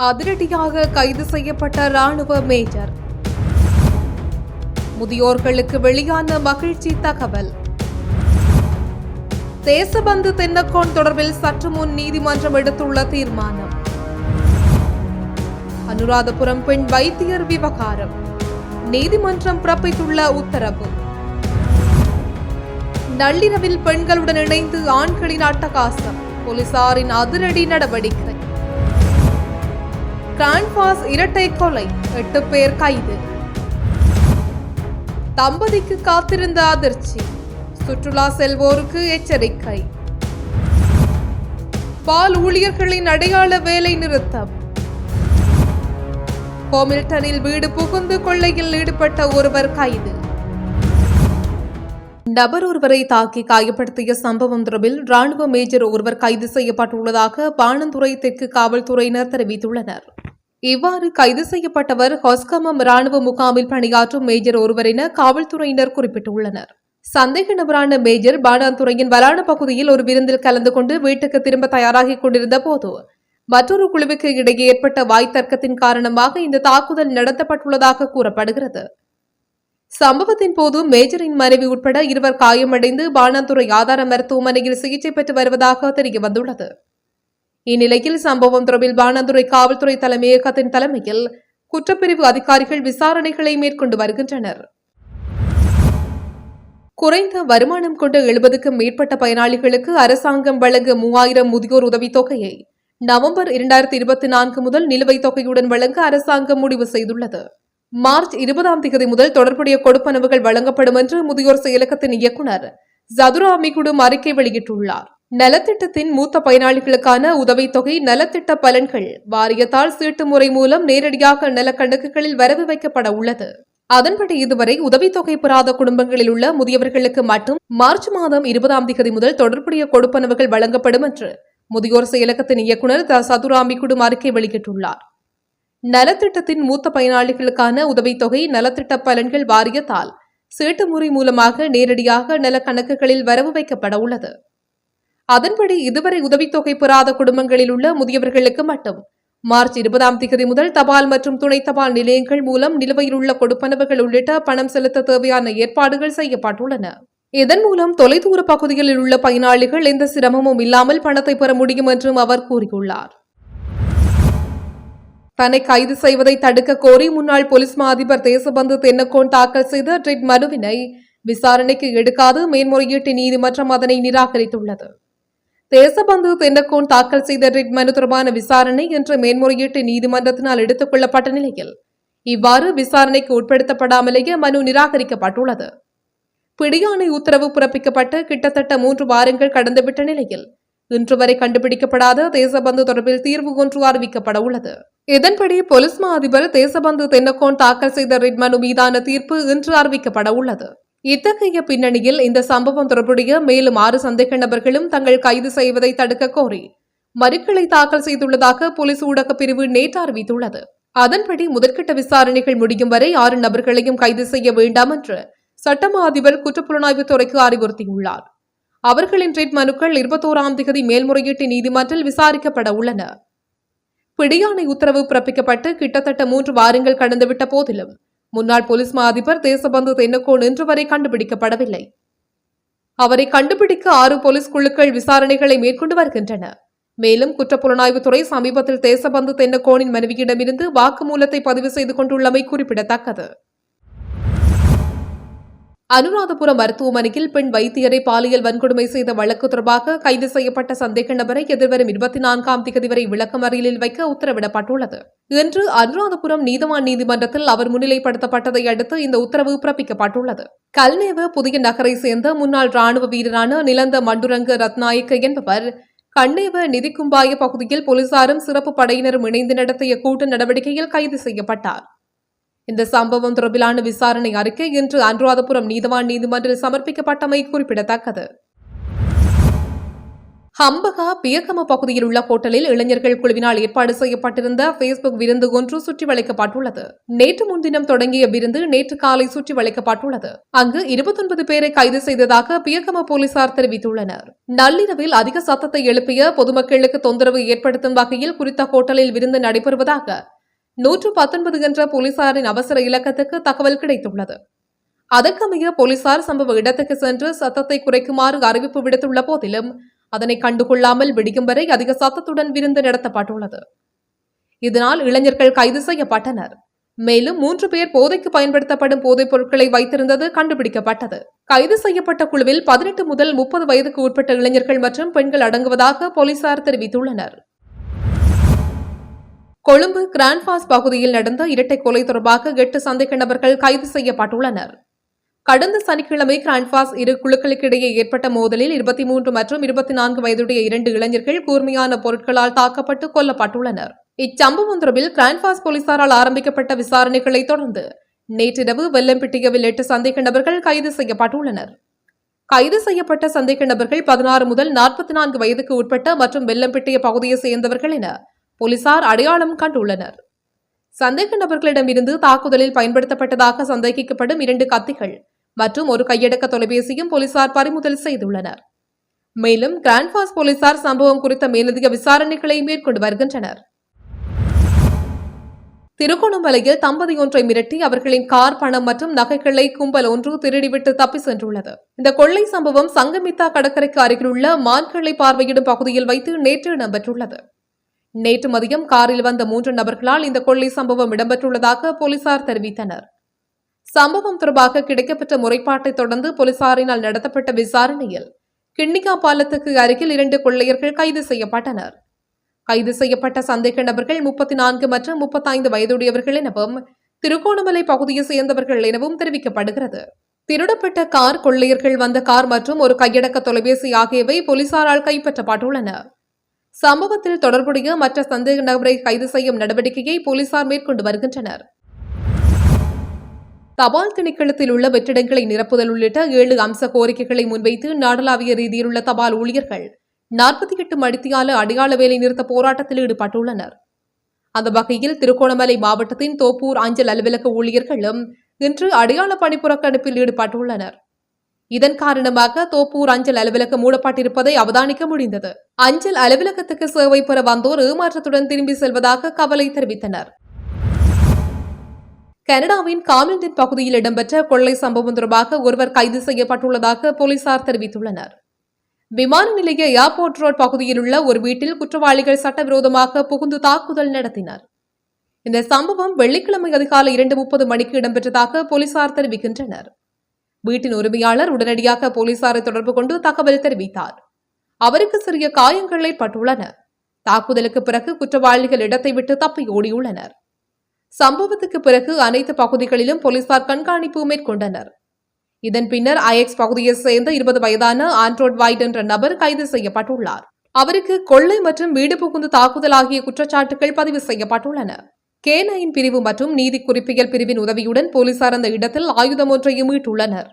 அதிரடியாக கைது செய்யப்பட்ட ராணுவ மேஜர். முதியோர்களுக்கு வெளியான மகிழ்ச்சி தகவல். தேசபந்து தென்னக்கோன் தொடர்பில் சற்று முன் நீதிமன்றம் எடுத்துள்ள தீர்மானம். அனுராதபுரம் பெண் வைத்தியர் விவகாரம். நீதிமன்றம் பிறப்பித்துள்ள உத்தரவு. நள்ளிரவில் பெண்களுடன் இணைந்து ஆண்களின் அட்டகாசம். போலீசாரின் அதிரடி நடவடிக்கை. கிராண்ட்பாஸ் இரட்டை கொலை எட்டு பேர் கைது. தம்பதிக்கு காத்திருந்த அதிர்ச்சி. சுற்றுலா செல்வோருக்கு எச்சரிக்கை. பால் ஊழியர்களின் அடையாள வேலை நிறுத்தம். ஹோமில்டனில் வீடு புகுந்து கொள்ளையில் ஈடுபட்ட ஒருவர் கைது. நபர் ஒருவரை தாக்கி காயப்படுத்திய சம்பவம் தொடர்பில் ராணுவ மேஜர் ஒருவர் கைது செய்யப்பட்டுள்ளதாக பாணந்துறை தெற்கு காவல்துறையினர் தெரிவித்துள்ளனர். இவ்வாறு கைது செய்யப்பட்டவர் ஹொஸ்கமம் ராணுவ முகாமில் பணியாற்றும் மேஜர் ஒருவர் என காவல்துறையினர் குறிப்பிட்டுள்ளனர். சந்தேக நபரான மேஜர் பாணாந்துறையின் வலான பகுதியில் ஒரு விருந்தில் கலந்து கொண்டு வீட்டுக்கு திரும்ப தயாராகிக் கொண்டிருந்த போது மற்றொரு குழுவுக்கு இடையே ஏற்பட்ட வாய் தர்க்கத்தின் காரணமாக இந்த தாக்குதல் நடத்தப்பட்டுள்ளதாக கூறப்படுகிறது. சம்பவத்தின் போது மேஜரின் மனைவி உட்பட இருவர் காயமடைந்து பாணாந்துறை ஆதார மருத்துவமனையில் சிகிச்சை பெற்று வருவதாக தெரிய வந்துள்ளது இந்நிலையில் சம்பவம் தொடர்பில் பாணாந்துறை காவல்துறை தலைமையகத்தின் தலைமையில் குற்றப்பிரிவு அதிகாரிகள் விசாரணைகளை மேற்கொண்டு வருகின்றனர். குறைந்த வருமானம் கொண்ட எழுபதுக்கும் மேற்பட்ட பயனாளிகளுக்கு அரசாங்கம் வழங்க மூவாயிரம் முதியோர் உதவித்தொகையை நவம்பர் இரண்டாயிரத்தி இருபத்தி நான்கு முதல் நிலுவைத் தொகையுடன் வழங்க அரசாங்கம் முடிவு செய்துள்ளது. மார்ச் இருபதாம் தேதி முதல் தொடர்புடைய கொடுப்பனவுகள் வழங்கப்படும் என்று முதியோர் செயலகத்தின் இயக்குநர் ஜதுராமிகுடும் அறிக்கை வெளியிட்டுள்ளார். நலத்திட்டத்தின் மூத்த பயனாளிகளுக்கான உதவித்தொகை நலத்திட்ட பலன்கள் வாரியத்தால் சீட்டு முறை மூலம் நேரடியாக நலக்கணக்குகளில் வரவு வைக்கப்பட உள்ளது. அதன்படி இதுவரை உதவித்தொகை பெறாத குடும்பங்களில் உள்ள முதியவர்களுக்கு மட்டும் மார்ச் மாதம் இருபதாம் தேதி முதல் தொடர்புடைய கொடுப்பனவுகள் வழங்கப்படும் என்று முதியோர் செயலகத்தின் இயக்குநர் சதுராமிகுடும் அறிக்கை வெளியிட்டுள்ளார். நலத்திட்டத்தின் மூத்த பயனாளிகளுக்கான உதவித்தொகை நலத்திட்ட பலன்கள் வாரியத்தால் சீட்டு முறை மூலமாக நேரடியாக நல கணக்குகளில் வரவு வைக்கப்பட உள்ளது. அதன்படி இதுவரை உதவித்தொகை பெறாத குடும்பங்களில் உள்ள முதியவர்களுக்கு மட்டும் மார்ச் இருபதாம் தேதி முதல் தபால் மற்றும் துணை தபால் நிலையங்கள் மூலம் நிலுவையில் உள்ள கொடுப்பனவுகள் உள்ளிட்ட பணம் செலுத்த தேவையான ஏற்பாடுகள் செய்யப்பட்டுள்ளன. இதன் மூலம் தொலைதூர பகுதிகளில் உள்ள பயனாளிகள் எந்த சிரமமும் இல்லாமல் பணத்தை பெற முடியும் என்றும் அவர் கூறியுள்ளார். தன்னை கைது செய்வதை தடுக்க கோரி முன்னாள் போலீஸ் மா அதிபர் தேசபந்து தென்னக்கோன் தாக்கல் செய்த ட்ரிட் மனுவினை விசாரணைக்கு எடுக்காது மேன்முறையீட்டு நீதிமன்றம் அதனை நிராகரித்துள்ளது. தேசபந்து தென்னக்கோன் தாக்கல் செய்த ரிட் மனு தொடர்பான விசாரணை இன்று மேன்முறையீட்டு நீதிமன்றத்தினால் எடுத்துக் கொள்ளப்பட்ட நிலையில் இவ்வாறு விசாரணைக்கு உட்படுத்தப்படாமலேயே மனு நிராகரிக்கப்பட்டுள்ளது. பிடியாணை உத்தரவு பிறப்பிக்கப்பட்டு கிட்டத்தட்ட மூன்று வாரங்கள் கடந்துவிட்ட நிலையில் இன்று வரை கண்டுபிடிக்கப்படாத தேசபந்து தொடர்பில் தீர்வு ஒன்று அறிவிக்கப்பட உள்ளது இதன்படி போலீஸ் மா அதிபர் தேசபந்து தென்னக்கோன் தாக்கல் செய்த ரிட் மனு மீதான தீர்ப்பு இன்று அறிவிக்கப்பட உள்ளது. இத்தகைய பின்னணியில் இந்த சம்பவம் தொடர்புடைய மேலும் ஆறு சந்தேக நபர்களும் தங்கள் கைது செய்வதை தடுக்க கோரி மனுக்களை தாக்கல் செய்துள்ளதாக போலீஸ் ஊடக பிரிவு நேற்று அறிவித்துள்ளது. அதன்படி முதற்கட்ட விசாரணைகள் முடியும் வரை ஆறு நபர்களையும் கைது செய்ய வேண்டாம் என்று சட்டமா அதிபர் குற்றப்புலனாய்வுத் துறைக்கு அறிவுறுத்தியுள்ளார். அவர்களின் ரிட் மனுக்கள் இருபத்தோராம் தேதி மேல்முறையீட்டு நீதிமன்றில் விசாரிக்கப்பட உள்ளன. பிடியாணை உத்தரவு பிறப்பிக்கப்பட்டு கிட்டத்தட்ட மூன்று வாரங்கள் கடந்துவிட்ட போதிலும் முன்னாள் போலீஸ் மா அதிபர் தேசபந்து தென்னக்கோன் இன்று வரை கண்டுபிடிக்கப்படவில்லை. அவரை கண்டுபிடிக்க ஆறு போலீஸ் குழுக்கள் விசாரணைகளை மேற்கொண்டு வருகின்றன. மேலும் குற்றப்புலனாய்வுத்துறை சமீபத்தில் தேசபந்து தென்னக்கோனின் மனைவியிடமிருந்து வாக்குமூலத்தை பதிவு செய்து கொண்டுள்ளமை குறிப்பிடத்தக்கது. அனுராதபுரம் மருத்துவமனையில் பெண் வைத்தியரை பாலியல் வன்கொடுமை செய்த வழக்கு தொடர்பாக கைது செய்யப்பட்ட சந்தேக நபரை எதிர்வரும் இருபத்தி நான்காம் தேதி வரை விளக்கமறியலில் வைக்க உத்தரவிடப்பட்டுள்ளது. இன்று அனுராதபுரம் நீதவான் நீதிமன்றத்தில் அவர் முன்னிலைப்படுத்தப்பட்டதை அடுத்து இந்த உத்தரவு பிறப்பிக்கப்பட்டுள்ளது. கல்நேவ புதிய நகரை சேர்ந்த முன்னாள் ராணுவ வீரரான நிலந்த மண்டுரங்க ரத்நாயக்க என்பவர் கண்ணேவ நிதிக்கும்பாய பகுதியில் போலீசாரும் சிறப்பு படையினரும் இணைந்து நடத்திய கூட்டு நடவடிக்கையில் கைது செய்யப்பட்டார். இந்த சம்பவம் தொடர்பிலான விசாரணை அறிக்கை இன்று அனுராதபுரம் நீதவான் நீதிமன்றில் சமர்ப்பிக்கப்பட்டமை குறிப்பிடத்தக்கது. ஹம்பகா பியக்கம பகுதியில் உள்ள ஹோட்டலில் இளைஞர்கள் குழுவினால் ஏற்பாடு செய்யப்பட்டிருந்த பேஸ்புக் விருந்து ஒன்று சுற்றி வளைக்கப்பட்டுள்ளது நேற்று முன்தினம் தொடங்கிய விருந்து நேற்று காலை சுற்றி வளைக்கப்பட்டுள்ளது அங்கு இருபத்தொன்பது பேரை கைது செய்ததாக பியக்கம போலீசார் தெரிவித்துள்ளனர். நள்ளிரவில் அதிக சத்தத்தை எழுப்பிய பொதுமக்களுக்கு தொந்தரவு ஏற்படுத்தும் வகையில் குறித்த ஹோட்டலில் விருந்து நடைபெறுவதாக நூற்று பத்தொன்பது என்ற போலீசாரின் அவசர இலக்கத்துக்கு தகவல் கிடைத்துள்ளது. அதற்கமைய போலீசார் சம்பவ இடத்துக்கு சென்று சத்தத்தை குறைக்குமாறு அறிவிப்பு விடுத்துள்ள போதிலும் அதனை கண்டுகொள்ளாமல் விடியும் வரை அதிக சத்தத்துடன் விருந்து நடத்தப்பட்டுள்ளது. இதனால் இளைஞர்கள் கைது செய்யப்பட்டனர். மேலும் மூன்று பேர் போதைக்கு பயன்படுத்தப்படும் போதைப் பொருட்களை வைத்திருந்தது கண்டுபிடிக்கப்பட்டது. கைது செய்யப்பட்ட குழுவில் பதினெட்டு முதல் முப்பது வயதுக்கு உட்பட்ட இளைஞர்கள் மற்றும் பெண்கள் அடங்குவதாக போலீசார் தெரிவித்துள்ளனர். கொழும்பு கிராண்ட்பாஸ் பகுதியில் நடந்த இரட்டை கொலை தொடர்பாக எட்டு சந்தேக நபர்கள் கைது செய்யப்பட்டுள்ளனர். கடந்த சனிக்கிழமை கிராண்ட்பாஸ் இரு குழுக்களுக்கிடையே ஏற்பட்ட மோதலில் இருபத்தி மூன்று மற்றும் இருபத்தி நான்கு வயதுடைய இரண்டு இளைஞர்கள் கூர்மையான பொருட்களால் தாக்கப்பட்டு கொல்லப்பட்டுள்ளனர். இச்சம்பவம் தொடர்பில் கிராண்ட்பாஸ் போலீசாரால் ஆரம்பிக்கப்பட்ட விசாரணைகளை தொடர்ந்து நேற்றிரவு வெள்ளம்பிட்டியவில் எட்டு சந்தேக நபர்கள் கைது செய்யப்பட்டுள்ளனர். கைது செய்யப்பட்ட சந்தேக நபர்கள் பதினாறு முதல் நாற்பத்தி நான்கு வயதுக்கு உட்பட்ட மற்றும் வெள்ளம்பிட்டிய பகுதியை சேர்ந்தவர்கள் என போலீசார் அடையாளம் கண்டுள்ளனர். சந்தேக நபர்களிடமிருந்து தாக்குதலில் பயன்படுத்தப்பட்டதாக சந்தேகிக்கப்படும் இரண்டு கத்திகள் மற்றும் ஒரு கையடக்க தொலைபேசியும் போலீசார் பறிமுதல் செய்துள்ளனர். மேலும் கிராண்ட்பாஸ் போலீசார் சம்பவம் குறித்த மேலதிக விசாரணைகளை மேற்கொண்டு வருகின்றனர். திருகோணமலையில் தம்பதி ஒன்றை மிரட்டி அவர்களின் கார் பணம் மற்றும் நகைகளை கும்பல் ஒன்று திருடிவிட்டு தப்பி சென்றுள்ளது. இந்த கொள்ளை சம்பவம் சங்கமித்தா கடற்கரைக்கு அருகிலுள்ள மான்களை பார்வையிடும் பகுதியில் வைத்து நேற்று இடம்பெற்றுள்ளது. நேற்று மதியம் காரில் வந்த மூன்று நபர்களால் இந்த கொள்ளை சம்பவம் இடம்பெற்றுள்ளதாக போலீசார் தெரிவித்தனர். சம்பவம் தொடர்பாக கிடைக்கப்பெற்ற முறைப்பாட்டை தொடர்ந்து போலீசாரினால் நடத்தப்பட்ட விசாரணையில் கிண்ணிகா பாலத்துக்கு அருகில் இரண்டு கொள்ளையர்கள் கைது செய்யப்பட்டனர். கைது செய்யப்பட்ட சந்தேக நபர்கள் முப்பத்தி நான்கு மற்றும் முப்பத்தைந்து வயதுடையவர்கள் எனவும் திருகோணமலை பகுதியை சேர்ந்தவர்கள் எனவும் தெரிவிக்கப்படுகிறது. திருடப்பட்ட கார் கொள்ளையர்கள் வந்த கார் மற்றும் ஒரு கையடக்க தொலைபேசி ஆகியவை போலீசாரால் கைப்பற்றப்பட்டுள்ளன. சம்பவத்தில் தொடர்புடைய மற்ற சந்தேக நபரை கைது செய்யும் நடவடிக்கையை போலீசார் மேற்கொண்டு வருகின்றனர். தபால் திணைக்களத்தில் உள்ள வெற்றிடங்களை நிரப்புதல் உள்ளிட்ட ஏழு அம்ச கோரிக்கைகளை முன்வைத்து நாடளாவிய ரீதியிலுள்ள தபால் ஊழியர்கள் நாற்பத்தி எட்டு மடித்தியால அடையாள வேலை நிறுத்த போராட்டத்தில் ஈடுபட்டுள்ளனர். அந்த வகையில் திருகோணமலை மாவட்டத்தின் தோப்பூர் அஞ்சல் அலுவலக ஊழியர்களும் இன்று அடையாள பணி புறக்கணிப்பில் ஈடுபட்டுள்ளனர். இதன் காரணமாக தோப்பூர் அஞ்சல் அலுவலகம் மூடப்பட்டிருப்பதை அவதானிக்க முடிந்தது. அஞ்சல் அலுவலகத்துக்கு சேவை பெற வந்தோர் ஏமாற்றத்துடன் திரும்பி செல்வதாக கவலை தெரிவித்தனர். கனடாவின் காமில்டன் பகுதியில் இடம்பெற்ற கொள்ளை சம்பவம் தொடர்பாக ஒருவர் கைது செய்யப்பட்டுள்ளதாக போலீசார் தெரிவித்துள்ளனர். விமான நிலைய ஏர்போர்ட் ரோட் பகுதியில் உள்ள ஒரு வீட்டில் குற்றவாளிகள் சட்டவிரோதமாக புகுந்து தாக்குதல் நடத்தினர். இந்த சம்பவம் வெள்ளிக்கிழமை அதிகாலை இரண்டு முப்பது மணிக்கு இடம்பெற்றதாக போலீசார் தெரிவிக்கின்றனர். வீட்டின் உரிமையாளர் உடனடியாக போலீசாரை தொடர்பு கொண்டு தகவல் தெரிவித்தார். அவருக்கு சிறிய காயங்கள் ஏற்பட்டுள்ளன தாக்குதலுக்கு பிறகு குற்றவாளிகள் இடத்தை விட்டு தப்பி ஓடியுள்ளனர். சம்பவத்துக்கு பிறகு அனைத்து பகுதிகளிலும் போலீசார் கண்காணிப்பு மேற்கொண்டனர். இதன் பின்னர் ஐஎக்ஸ் பகுதியைச் சேர்ந்த இருபது வயதான ஆண்ட்ரோட் வைட் என்ற நபர் கைது செய்யப்பட்டுள்ளார். அவருக்கு கொள்ளை மற்றும் வீடு புகுந்து தாக்குதல் ஆகிய குற்றச்சாட்டுகள் பதிவு செய்யப்பட்டுள்ளன. கேனையின் பிரிவு மற்றும் நீதி குறிப்பியல் பிரிவின் உதவியுடன் போலீசார் அந்த இடத்தில் ஆயுதம் ஒன்றையும் மீட்டுள்ளனர்.